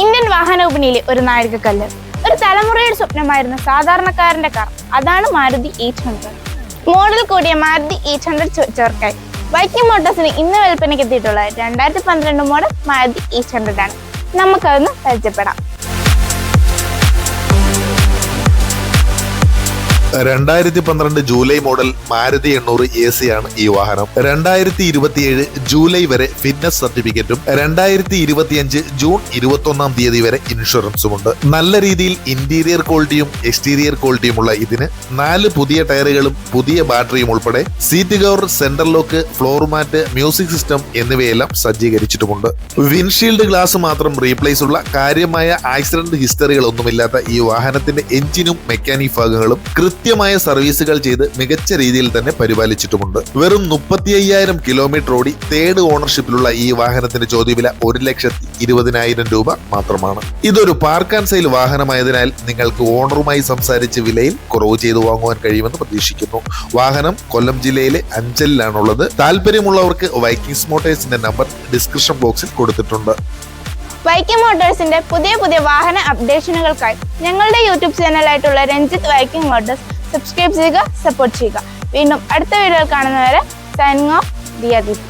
Indian വാഹന വിപണിയിലെ ഒരു നാഴികക്കല്ല്. ഒരു തലമുറയുടെ സ്വപ്നമായിരുന്ന സാധാരണക്കാരന്റെ കാർ. അതാണ് മാരുതി എയ്റ്റ് ഹൺഡ്രഡ്. മോഡൽ കൂടിയ മാരുതി എയ്റ്റ് ഹൺഡ്രഡ് ചോർക്കായി. വൈക്കിംഗ് മോട്ടോഴ്സിന് ഇന്ന് വിൽപ്പനയ്ക്ക് എത്തിയിട്ടുള്ള രണ്ടായിരത്തി പന്ത്രണ്ട് മോഡൽ മാരുതി എയ്റ്റ് ഹൺഡ്രഡ് ആണ്. നമുക്കതൊന്ന് പരിചയപ്പെടാം. രണ്ടായിരത്തി പന്ത്രണ്ട് ജൂലൈ മോഡൽ മാരുതി എണ്ണൂറ് എ സി ആണ് ഈ വാഹനം. രണ്ടായിരത്തി ഇരുപത്തിയേഴ് ജൂലൈ വരെ ഫിറ്റ്നസ് സർട്ടിഫിക്കറ്റും രണ്ടായിരത്തി ഇരുപത്തിയഞ്ച് ജൂൺ ഇരുപത്തി ഒന്നാം തീയതി വരെ ഇൻഷുറൻസും ഉണ്ട്. നല്ല രീതിയിൽ ഇന്റീരിയർ ക്വാളിറ്റിയും എക്സ്റ്റീരിയർ ക്വാളിറ്റിയും ഉള്ള ഇതിന് നാല് പുതിയ ടയറുകളും പുതിയ ബാറ്ററിയും ഉൾപ്പെടെ seat cover centre lock floor mat music system എന്നിവയെല്ലാം സജ്ജീകരിച്ചിട്ടുമുണ്ട്. വിൻഷീൽഡ് ഗ്ലാസ് മാത്രം റീപ്ലേസ് ഉള്ള കാര്യമായ ആക്സിഡന്റ് ഹിസ്റ്ററികളൊന്നുമില്ലാത്ത ഈ വാഹനത്തിന്റെ എഞ്ചിനും മെക്കാനിക് ഭാഗങ്ങളും കൃത്യമായ സർവീസുകൾ ചെയ്ത് മികച്ച രീതിയിൽ തന്നെ പരിപാലിച്ചിട്ടുമുണ്ട്. വെറും മുപ്പത്തി അയ്യായിരം കിലോമീറ്റർ ഓടി തേർഡ് ഓണർഷിപ്പിലുള്ള ഈ വാഹനത്തിന്റെ ചോദ്യവില ഒരു ലക്ഷത്തി ഇരുപതിനായിരം രൂപ മാത്രമാണ്. ഇതൊരു പാർക്ക് ആൻഡ് സെയിൽ വാഹനമായതിനാൽ നിങ്ങൾക്ക് ഓണറുമായി സംസാരിച്ച് വിലയിൽ കുറവ് ചെയ്തു വാങ്ങുവാൻ കഴിയുമെന്ന് പ്രതീക്ഷിക്കുന്നു. വാഹനം കൊല്ലം ജില്ലയിലെ അഞ്ചലിലാണുള്ളത്. താല്പര്യമുള്ളവർക്ക് വൈക്കിംഗ്സ് മോട്ടേഴ്സിന്റെ നമ്പർ ഡിസ്ക്രിപ്ഷൻ ബോക്സിൽ കൊടുത്തിട്ടുണ്ട്. വൈക്കം മോട്ടോഴ്സിന്റെ പുതിയ പുതിയ വാഹന അപ്ഡേഷനുകൾക്കായി ഞങ്ങളുടെ യൂട്യൂബ് ചാനലായിട്ടുള്ള രഞ്ജിത്ത് വൈക്കിംഗ് മോട്ടോഴ്സ് സബ്സ്ക്രൈബ് ചെയ്യുക സപ്പോർട്ട് ചെയ്യുക. വീണ്ടും അടുത്ത വീഡിയോയിൽ കാണുന്നവരെ സൈനിങ് ഓഫ് ദിയാദീപ്.